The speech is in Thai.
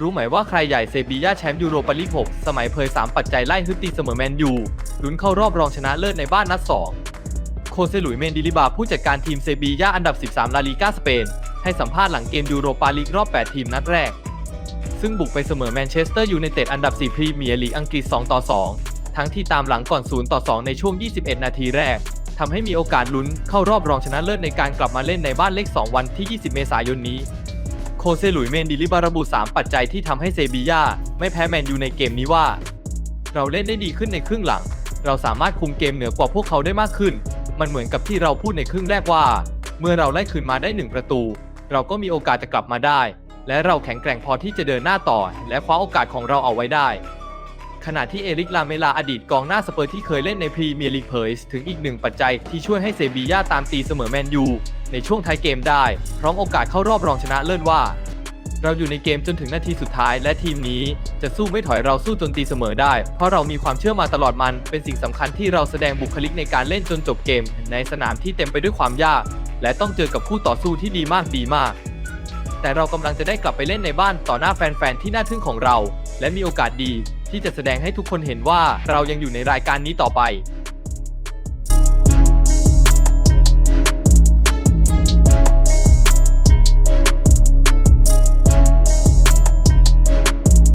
รู้ไหมว่าใครใหญ่เซบีย่าแชมป์ยูโรปาลีก6สมัยเพย3ปัจจัยไล่ฮึดตีเสมอแมนยูลุ้นเข้ารอบรองชนะเลิศในบ้านนัด 2 โคเซลุยเมนดิลิบาผู้จัดการทีมเซบีย่าอันดับ 13 ลาลีกาสเปน ให้สัมภาษณ์หลังเกมยูโรปาลีกรอบ 8 ทีมนัดแรก ซึ่งบุกไปเสมอแมนเชสเตอร์ยูไนเต็ดอันดับ 4 พรีเมียร์ลีกอังกฤษ 2 ต่อ 2 ทั้งที่ตามหลังก่อน 0 ต่อ 2 ในช่วง 21 นาทีแรกทำให้มีโอกาสลุ้นเข้ารอบรองชนะเลิศในการกลับมาเล่นในบ้านเลข 2 วันที่ 20 เมษายนนี้ โคเซลุยเมนดิลิบาระบุ3ปัจจัยที่ทำให้เซบีย่าไม่แพ้แมนยูในเกมนี้ว่า เราเล่นได้ดีขึ้นในครึ่งหลัง เราสามารถคุมเกมเหนือกว่าพวกเขาได้มากขึ้น มันเหมือนกับที่เราพูดในครึ่งแรกว่า เมื่อเราไล่คืนมาได้หนึ่งประตู เราก็มีโอกาสจะกลับมาได้ และเราแข็งแกร่งพอที่จะเดินหน้าต่อ และคว้าโอกาสของเราเอาไว้ได้ ขณะที่เอริกลาเมลาอดีตกองหน้าสเปอร์ที่เคยเล่นในพรีเมียร์ลีกเผยถึงอีกหนึ่งปัจจัยที่ช่วยให้เซบีย่าตามตีเสมอแมนยูในช่วงท้ายเกมได้ พร้อมโอกาสเข้ารอบรองชนะเลิศว่า เราอยู่ในเกมจนถึงนาทีสุดท้ายและทีมนี้จะสู้ไม่ถอยเราสู้จนตีเสมอได้ เพราะเรามีความเชื่อมาตลอดมันเป็นสิ่งสำคัญที่เราแสดงบุคลิกในการเล่นจนจบเกม ในสนามที่เต็มไปด้วยความยาก และต้องเจอกับคู่ต่อสู้ที่ดีมากดีมากแต่เรากำลังจะได้กลับไปเล่นในบ้านต่อหน้าแฟนๆ ที่น่าทึ่งของเรา และมีโอกาสดี ที่จะแสดงให้ทุกคนเห็นว่าเรายังอยู่ในรายการนี้ต่อไป